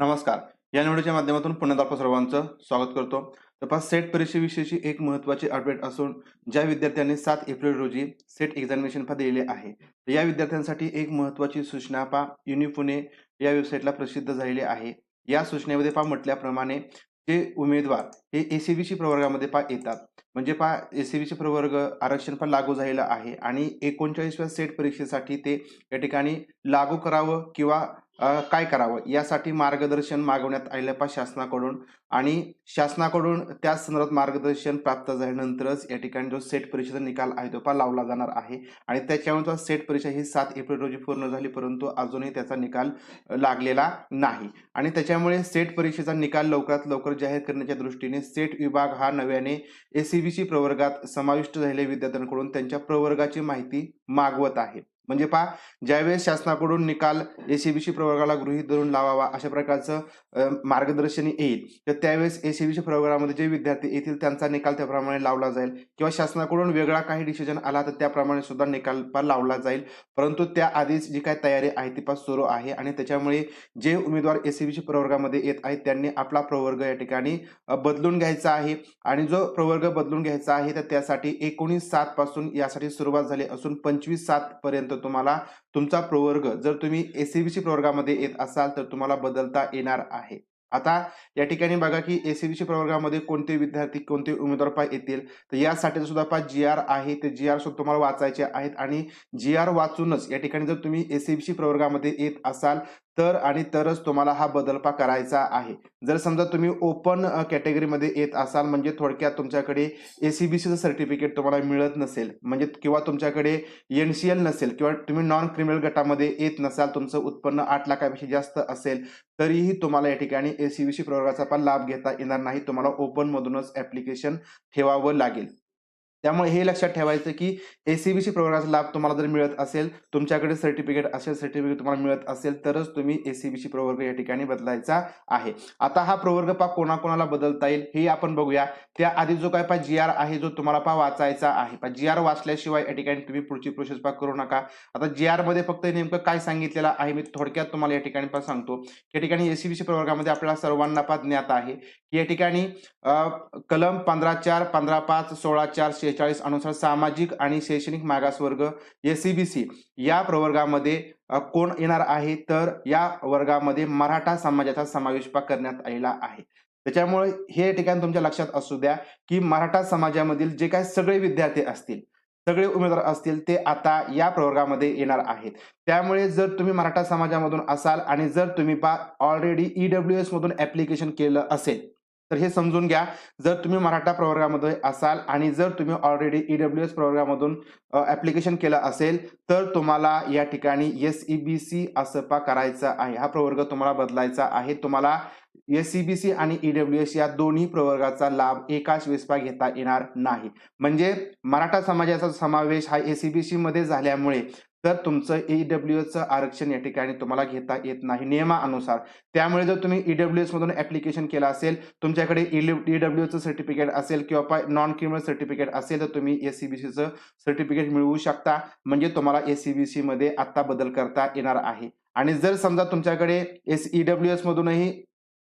नमस्कार. या निवडीच्या माध्यमातून पुन्हा आपलं सर्वांचं स्वागत करतो. तपास सेट परीक्षेविषयीची एक महत्त्वाची अपडेट असून ज्या विद्यार्थ्यांनी सात एप्रिल रोजी सेट एक्झामिनेशन पा दिलेले आहे. या विद्यार्थ्यांसाठी एक महत्त्वाची सूचना पा युनि पुणे या वेबसाईटला प्रसिद्ध झालेली आहे. या सूचनेमध्ये पा म्हटल्याप्रमाणे जे उमेदवार हे ए सी बी सी प्रवर्गामध्ये पा येतात. म्हणजे पा बीचे प्रवर्ग आरक्षण पण लागू झालेलं आहे आणि एकोणचाळीसव्या सेट परीक्षेसाठी ते या ठिकाणी लागू करावं किंवा काय करावं? यासाठी मार्गदर्शन मागवण्यात आलेलं पा शासनाकडून. आणि शासनाकडून त्या संदर्भात मार्गदर्शन प्राप्त झाल्यानंतरच या ठिकाणी जो सेट परीक्षेचा निकाल आहे तो पा लावला जाणार आहे. आणि त्याच्यानंतर सेट परीक्षा ही सात एप्रिल रोजी पूर्ण झाली परंतु अजूनही त्याचा निकाल लागलेला नाही. आणि त्याच्यामुळे सेट परीक्षेचा निकाल लवकरात लवकर जाहीर करण्याच्या दृष्टीने सेट विभाग हा नव्याने एसीबीसी प्रवर्गात समाविष्ट झालेल्या विद्यार्थ्यांकडून त्यांच्या प्रवर्गाची माहिती मागवत आहे. म्हणजे पहा ज्यावेळेस शासनाकडून निकाल एसीबीसी प्रवर्गाला गृहीत धरून लावावा अशा प्रकारचं मार्गदर्शन येईल तर त्यावेळेस एसीबीसी प्रवर्गामध्ये जे विद्यार्थी येतील त्यांचा निकाल त्याप्रमाणे लावला जाईल. किंवा शासनाकडून वेगळा काही डिसिजन आला तर त्याप्रमाणे सुद्धा निकाल पा लावला जाईल. परंतु त्याआधीच जी काय तयारी आहे ती पास सुरू आहे आणि त्याच्यामुळे जे उमेदवार एसीबीसी प्रवर्गामध्ये येत आहेत त्यांनी आपला प्रवर्ग या ठिकाणी बदलून घ्यायचा आहे. आणि जो प्रवर्ग बदलून घ्यायचा आहे तर त्यासाठी एकोणीस सात पासून यासाठी सुरुवात झाली असून पंचवीस सात पर्यंत तुम्हाला तुमचा प्रवर्ग जर तुम्ही एसीबीसी प्रवर्गामध्ये येत असाल तर तुम्हाला बदलता येणार आहे. आता या ठिकाणी बघा की एसीबीसी प्रवर्गामध्ये कोणते विद्यार्थी कोणते उमेदवार पा येतील? तर यासाठी सुद्धा पा जी आर आहे ते जी आर सुद्धा तुम्हाला वाचायचे आहेत. आणि जी आर वाचूनच या ठिकाणी जर तुम्ही एसीबीसी प्रवर्गामध्ये येत असाल तर आणि तरच तुम्हाला हा बदलपा करायचा आहे. जर समजा तुम्ही ओपन कॅटेगरीमध्ये येत असाल म्हणजे थोडक्यात तुमच्याकडे ए सी बी सीचं सर्टिफिकेट तुम्हाला मिळत नसेल म्हणजे किंवा तुमच्याकडे एन सी एल नसेल किंवा तुम्ही नॉन क्रिमिनल गटामध्ये येत नसाल तुमचं उत्पन्न आठ लाखापेक्षा जास्त असेल तरीही तुम्हाला या ठिकाणी ए सी बी सी प्रवर्गाचा पण लाभ घेता येणार नाही. तुम्हाला ओपनमधूनच ॲप्लिकेशन ठेवावं लागेल. त्यामुळे हे लक्षात ठेवायचं की एसीबीसी प्रवर्गाचा लाभ तुम्हाला जर मिळत असेल तुमच्याकडे सर्टिफिकेट असेल सर्टिफिकेट तुम्हाला मिळत असेल तरच तुम्ही एसीबीसी प्रवर्ग या ठिकाणी बदलायचा आहे. आता हा प्रवर्ग पा कोणाकोणाला बदलता येईल हे आपण बघूया. त्याआधी जो काय पा जी आर आहे जो तुम्हाला पा वाचायचा आहे. पा जी आर वाचल्याशिवाय या ठिकाणी तुम्ही पुढची प्रोसेस पा करू नका. आता जी आरमध्ये फक्त नेमकं काय सांगितलेलं आहे मी थोडक्यात तुम्हाला या ठिकाणी पा सांगतो. या ठिकाणी एसीबीसी प्रवर्गामध्ये आपल्याला सर्वांना पा ज्ञात आहे की या ठिकाणी कलम पंधरा चार पंधरा पाच सोळा चार सेहेचाळीस अनुसार सामाजिक आणि शैक्षणिक मागासवर्ग एसीबीसी या प्रवर्गामध्ये कोण येणार आहे? तर या वर्गामध्ये मराठा समाजाचा समावेश करण्यात आलेला आहे. त्याच्यामुळे हे ठिकाण तुमच्या लक्षात असू द्या की मराठा समाजामधील जे काही सगळे विद्यार्थी असतील सगळे उमेदवार असतील ते आता या प्रवर्गामध्ये येणार आहेत. त्यामुळे जर तुम्ही मराठा समाजामधून असाल आणि जर तुम्ही पा ऑलरेडी ईडब्ल्यू एस मधून ऍप्लिकेशन केलं असेल तर हे समजून घ्या. जर तुम्ही मराठा प्रवर्गामध्ये असाल आणि जर तुम्ही ऑलरेडी ईडब्ल्यू एस प्रवर्गामधून ऍप्लिकेशन केलं असेल तर तुम्हाला या ठिकाणी एस ई बी सी असपा करायचा आहे. हा प्रवर्ग तुम्हाला बदलायचा आहे. तुम्हाला एस सी बी सी आणि ईडब्ल्यू एस या दोन्ही प्रवर्गाचा लाभ एकाच वेसपा घेता येणार नाही. म्हणजे मराठा समाजाचा समावेश हा एसीबीसी मध्ये झाल्यामुळे तर तुमचं ईडब्ल्यू एसचं आरक्षण या ठिकाणी तुम्हाला घेता येत नाही नियमानुसार. त्यामुळे जर तुम्ही ईडब्ल्यू एस मधून ऍप्लिकेशन केलं असेल तुमच्याकडे ईडब्ल्यू एचं सर्टिफिकेट असेल किंवा नॉन क्रिमिनल सर्टिफिकेट असेल तर तुम्ही एसीबीसीचं सर्टिफिकेट मिळवू शकता. म्हणजे तुम्हाला एस सी बी सीमध्ये आत्ता बदल करता येणार आहे. आणि जर समजा तुमच्याकडे एस ईडब्ल्यू एस मधूनही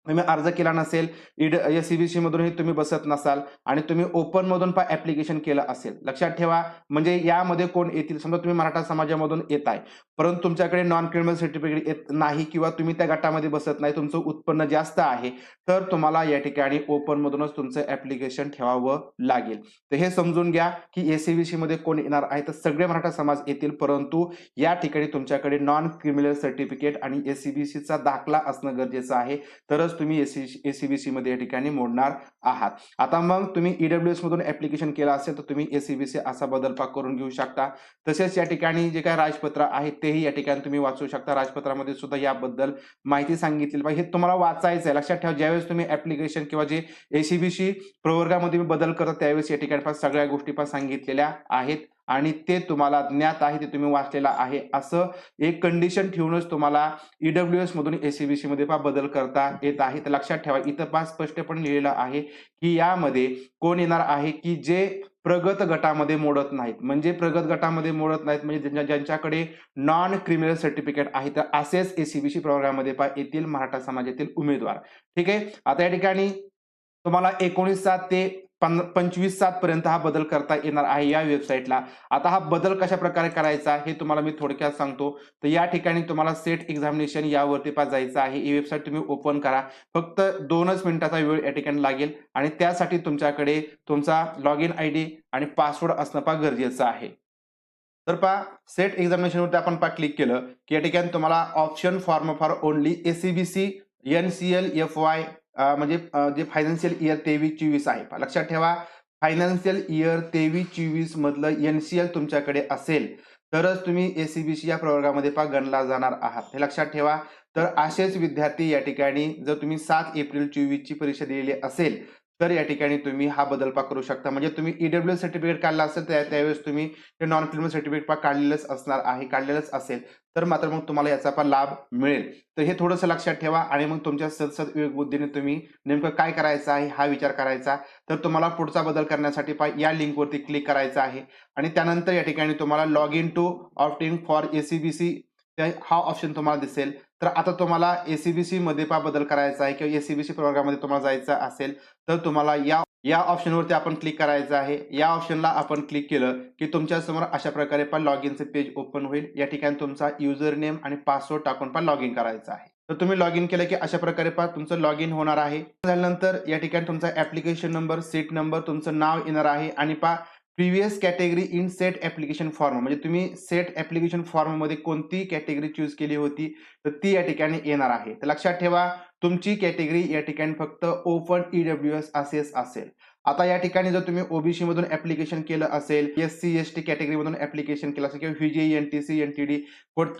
तुम्ही अर्ज केला नसेल ईड एसीबीसी मधूनही तुम्ही बसत नसाल आणि तुम्ही ओपन मधून पण ऍप्लिकेशन केलं असेल. लक्षात ठेवा म्हणजे यामध्ये कोण येतील? समजा तुम्ही मराठा समाजामधून येत आहे परंतु तुमच्याकडे नॉन क्रिमिनल सर्टिफिकेट येत नाही किंवा तुम्ही त्या गटामध्ये बसत नाही तुमचं उत्पन्न जास्त आहे तर तुम्हाला या ठिकाणी ओपन मधूनच तुमचं ऍप्लिकेशन ठेवावं लागेल. तर हे समजून घ्या की एसीबीसी मध्ये कोण येणार आहे? तर सगळे मराठा समाज येतील परंतु या ठिकाणी तुमच्याकडे नॉन क्रिमिनल सर्टिफिकेट आणि एसीबीसीचा दाखला असणं गरजेचं आहे. तरच तुम्ही एसी एसीबीसी मध्ये या ठिकाणी मोडणार आहात. आता मग तुम्ही ईडब्ल्यू एस मधून ऍप्लिकेशन केलं असेल तर तुम्ही एसीबीसी असा बदल पाक करून घेऊ शकता. तसेच या ठिकाणी जे काय राजपत्र आहे तेही या ठिकाणी तुम्ही वाचू शकता. राजपत्रामध्ये सुद्धा याबद्दल माहिती सांगितली पाहिजे. हे तुम्हाला वाचायचं आहे लक्षात ठेवा ज्यावेळेस तुम्ही ऍप्लिकेशन किंवा जे एसीबीसी प्रवर्गामध्ये बदल करता त्यावेळेस या ठिकाणी सगळ्या गोष्टी पण सांगितलेल्या आहेत. आणि ते तुम्हाला ज्ञात आहे ते तुम्ही वाचलेला आहे. असं एक कंडिशन ठेवूनच तुम्हाला ईडब्ल्यू एस मधून एसीबीसी मध्ये पा बदल करता येत आहे. तर लक्षात ठेवा इथं पा स्पष्टपणे लिहिलेलं आहे की यामध्ये कोण येणार आहे की जे प्रगत गटामध्ये मोडत नाहीत. म्हणजे प्रगत गटामध्ये मोडत नाहीत म्हणजे ज्यांच्या- ज्यांच्याकडे नॉन क्रिमिनल सर्टिफिकेट आहे तर असेच एसीबीसी प्रोग्राममध्ये पहा येथील मराठा समाजातील उमेदवार. ठीक आहे? आता या ठिकाणी तुम्हाला एकोणीस सात ते पन पंचवीस सात पर्यंत हा बदल करता येणार आहे या वेबसाईटला आता हा बदल कशा प्रकारे करायचा हे तुम्हाला मी थोडक्यात सांगतो. तर या ठिकाणी तुम्हाला सेट एक्झामिनेशन यावरती पास जायचं आहे. ही वेबसाईट तुम्ही ओपन करा. फक्त दोनच मिनिटाचा वेळ या ठिकाणी लागेल आणि त्यासाठी तुमच्याकडे तुमचा लॉग इन आय डी आणि पासवर्ड असणं पा गरजेचं आहे. तर पहा सेट एक्झामिनेशनवरती आपण पा क्लिक केलं. की या ठिकाणी तुम्हाला option form for only SEBC N C L F Y म्हणजे जे फायनान्शियल इयर तेवीस चोवीस आहे लक्षात ठेवा फायनान्शियल इयर तेवीस चोवीस मधलं एन सी एल तुमच्याकडे असेल तरच तुम्ही एसीबीसी या प्रवर्गामध्ये पा गणला जाणार आहात. हे लक्षात ठेवा. तर असेच विद्यार्थी या ठिकाणी जर तुम्ही सात एप्रिल चोवीस ची परीक्षा दिलेली असेल तर या ठिकाणी तुम्ही हा बदल पा करू शकता. म्हणजे तुम्ही ईडब्ल्यू सर्टिफिकेट काढला असेल तर त्यावेळेस तुम्ही ते नॉन क्रिमिनल सर्टिफिकेट पा काढलेलंच असणार आहे काढलेलंच असेल. तर मात्र मग तुम्हाला याचा पण लाभ मिळेल. तर हे थोडंसं लक्षात ठेवा आणि मग तुमच्या सदसद बुद्धीने तुम्ही नेमकं काय करायचं आहे हा विचार करायचा. तर तुम्हाला पुढचा बदल करण्यासाठी पा या लिंकवरती क्लिक करायचं आहे. आणि त्यानंतर या ठिकाणी तुम्हाला log in to opting for A C B C हा ऑप्शन तुम्हाला दिसेल. तर आता तुम्हाला एसीबीसी मध्ये पा बदल करायचा आहे किंवा एसीबीसी प्रोग्राममध्ये तुम्हाला जायचं असेल तर तुम्हाला या या ऑप्शनवरती आपण क्लिक करायचं आहे. या ऑप्शनला आपण क्लिक केलं की तुमच्यासमोर अशा प्रकारे पण लॉग इनचं पेज ओपन होईल. या ठिकाणी तुमचा युजर नेम आणि पासवर्ड टाकून पण लॉग इन करायचं आहे. तर तुम्ही लॉग इन केलं की अशा प्रकारे पहा तुमचं लॉग इन होणार आहे. झाल्यानंतर या ठिकाणी तुमचा ऍप्लिकेशन नंबर सीट नंबर तुमचं नाव येणार आहे. आणि पा previous category in SET application form. म्हणजे तुम्ही सेट ऍप्लिकेशन फॉर्ममध्ये कोणती कॅटेगरी चूज केली होती तर ती या ठिकाणी येणार आहे. तर लक्षात ठेवा तुमची कॅटेगरी या ठिकाणी फक्त ओपन ईडब्ल्यू एस असेच असेल. आता या ठिकाणी जर तुम्ही ओबीसी मधून ऍप्लिकेशन केलं असेल S C S T category मधून ऍप्लिकेशन केलं असेल किंवा VJ N T C N T D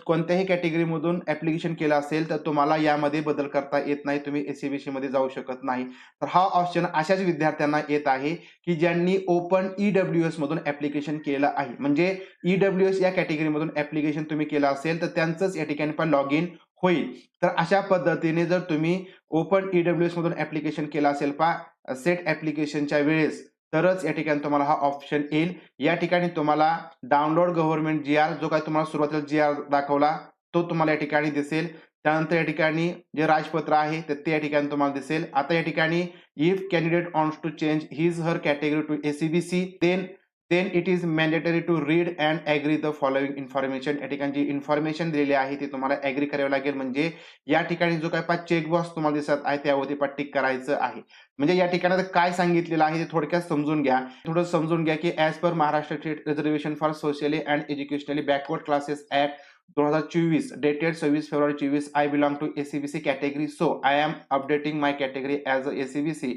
कोणत्याही कॅटेगरी मधून ऍप्लिकेशन केलं असेल तर तुम्हाला यामध्ये बदल करता येत नाही. तुम्ही एसीबीसी मध्ये जाऊ शकत नाही. तर हा ऑप्शन अशाच विद्यार्थ्यांना येत आहे की ज्यांनी ओपन ईडब्ल्यू एस मधून ऍप्लिकेशन केलं आहे. म्हणजे ईडब्ल्यू एस या कॅटेगरी मधून ऍप्लिकेशन तुम्ही केलं असेल तर त्यांचंच या ठिकाणी पण लॉग इन होईल. तर अशा पद्धतीने जर तुम्ही ओपन ईडब्ल्यू एस मधून ऍप्लिकेशन केलं असेल पा सेट ॲप्लिकेशनच्या वेळेस तरच या ठिकाणी तुम्हाला हा ऑप्शन येईल. या ठिकाणी तुम्हाला डाउनलोड गव्हर्नमेंट जी आर जो काही तुम्हाला सुरुवातीला जी आर दाखवला तो तुम्हाला या ठिकाणी दिसेल. त्यानंतर या ठिकाणी जे राजपत्र आहे तर ते या ठिकाणी तुम्हाला दिसेल. आता या ठिकाणी if candidate wants to change his her category to SEBC then then it is mandatory to read and agree the following information या ठिकाणी जी इन्फॉर्मेशन दिलेली आहे ती तुम्हाला ॲग्री करावी लागेल. म्हणजे या ठिकाणी जो काय पाच चेकबॉक्स तुम्हाला दिसत आहे त्यावरती पाच टिक करायचं आहे. म्हणजे या ठिकाणी काय सांगितलेलं आहे ते थोडक्यात समजून घ्या. थोडं समजून घ्या की as per Maharashtra state reservation for socially and educationally backward classes act दोन हजार चोवीस डेटेड सव्वीस फेब्रुवारी चोवीस I belong to SEBC category so I am updating my category as a SEBC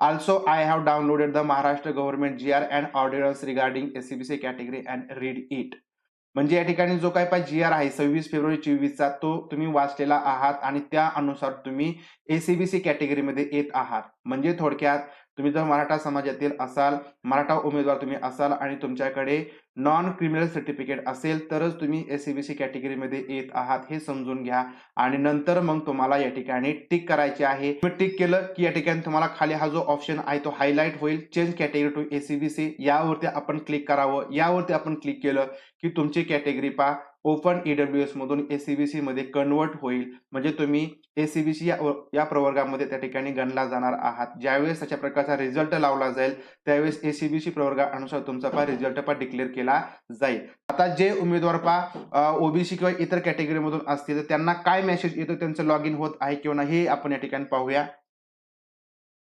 Also, I have downloaded the Maharashtra government GR and ordinance regarding SCBC category and read it. म्हणजे या ठिकाणी जो काय पाय जी R आहे सव्वीस February चोवीसचा तो तुम्ही वाचलेला आहात आणि त्या अनुसार तुम्ही एसीबीसी कॅटेगरीमध्ये येत आहात म्हणजे थोडक्यात तुम्ही जर मराठा समाजातील असाल मराठा उमेदवार तुम्ही असाल आणि तुमच्याकडे नॉन क्रिमिनल सर्टिफिकेट असेल तरच तुम्ही ए सी बी सी कॅटेगरीमध्ये येत आहात हे समजून घ्या. आणि नंतर मग तुम्हाला या ठिकाणी टिक करायचे आहे. तुम्ही टिक केलं की या ठिकाणी तुम्हाला खाली हा जो ऑप्शन आहे तो हायलाईट होईल. चेंज कॅटेगरी टू एसीबीसी यावरती आपण क्लिक करावं. यावरती आपण क्लिक केलं की तुमची कॅटेगरी पा ओपन ईडब्ल्यू एस मधून एसीबीसी मध्ये कन्वर्ट होईल. म्हणजे तुम्ही ए सी बी सी या या प्रवर्गामध्ये त्या ठिकाणी गणला जाणार आहात. ज्यावेळेस अशा प्रकारचा रिझल्ट लावला जाईल त्यावेळेस ए सी बी सी प्रवर्गानुसार तुमचा पा रिझल्ट पा डिक्लेअर केला जाईल. आता जे उमेदवार पा ओबीसी किंवा इतर कॅटेगरी मधून असतील तर त्यांना काय मेसेज येतो त्यांचं लॉग इन होत आहे किंवा नाही हे आपण या ठिकाणी पाहूया.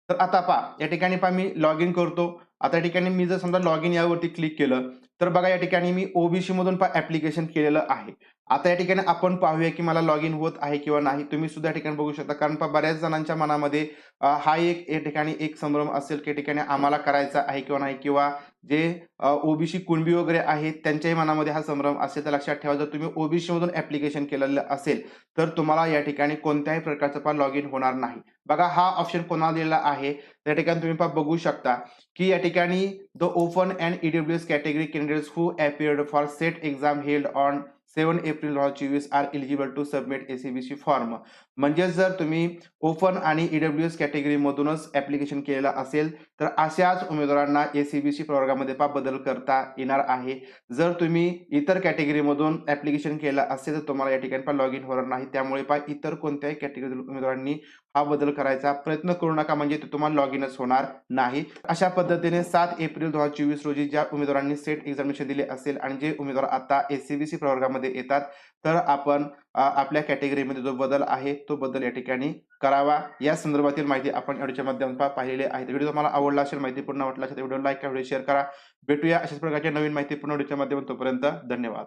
तर आता पा या ठिकाणी पा मी लॉग इन करतो. आता या ठिकाणी मी जर समजा लॉग इन यावरती क्लिक केलं तर बघा या ठिकाणी मी ओबीसी मधून ऍप्लिकेशन केलेलं आहे. आता या ठिकाणी आपण पाहूया की मला लॉग इन होत आहे किंवा नाही. तुम्ही सुद्धा या ठिकाणी बघू शकता कारण बऱ्याच जणांच्या मनामध्ये हा एक या ठिकाणी एक संभ्रम असेल की या ठिकाणी आम्हाला करायचा आहे किंवा नाही किंवा जे ओबीसी कुणबी वगैरे आहेत त्यांच्याही मनामध्ये हा संभ्रम असेल. तर लक्षात ठेवा जर तुम्ही ओबीसी मधून ऍप्लिकेशन केलेलं असेल तर तुम्हाला या ठिकाणी कोणत्याही प्रकारचं पण लॉग इन होणार नाही. बघा हा ऑप्शन कोणाला दिलेला आहे? त्या ठिकाणी तुम्ही बघू शकता की या ठिकाणी the open and EWS category candidates who appeared for SET exam held on seven April दोन हजार चोवीस are eligible to submit SEBC form म्हणजेच जर तुम्ही ओपन आणि ईडब्ल्यूएस कॅटेगरीमधूनच ॲप्लिकेशन केलेलं असेल तर अशाच उमेदवारांना ए सी बी सी प्रवर्गामध्ये पा बदल करता येणार आहे. जर तुम्ही इतर कॅटेगरीमधून ॲप्लिकेशन केलं असेल तर तुम्हाला या ठिकाणी पा लॉग इन होणार नाही. त्यामुळे पा इतर कोणत्याही कॅटेगरीतील उमेदवारांनी हा बदल करायचा प्रयत्न करू नका म्हणजे ते तुम्हाला लॉग इनच होणार नाही. अशा पद्धतीने सात एप्रिल दोन हजार चोवीस रोजी ज्या उमेदवारांनी सेट एक्झामिनेशन दिले असेल आणि जे उमेदवार आता सी प्रवर्गामध्ये येतात तर आपण आपल्या कॅटेगरीमध्ये जो बदल आहे तो बदल या ठिकाणी करावा. या संदर्भातील माहिती आपण व्हिडिओच्या माध्यम पा- पाहिलेली आहे. व्हिडिओ तुम्हाला आवडला असेल माहिती पूर्ण वाटला असेल व्हिडिओ लाईक करा व्हिडिओ शेअर करा. भेटूया अशाच प्रकारच्या नवीन माहिती पूर्ण व्हिडिओच्या माध्यमातून तोपर्यंत धन्यवाद.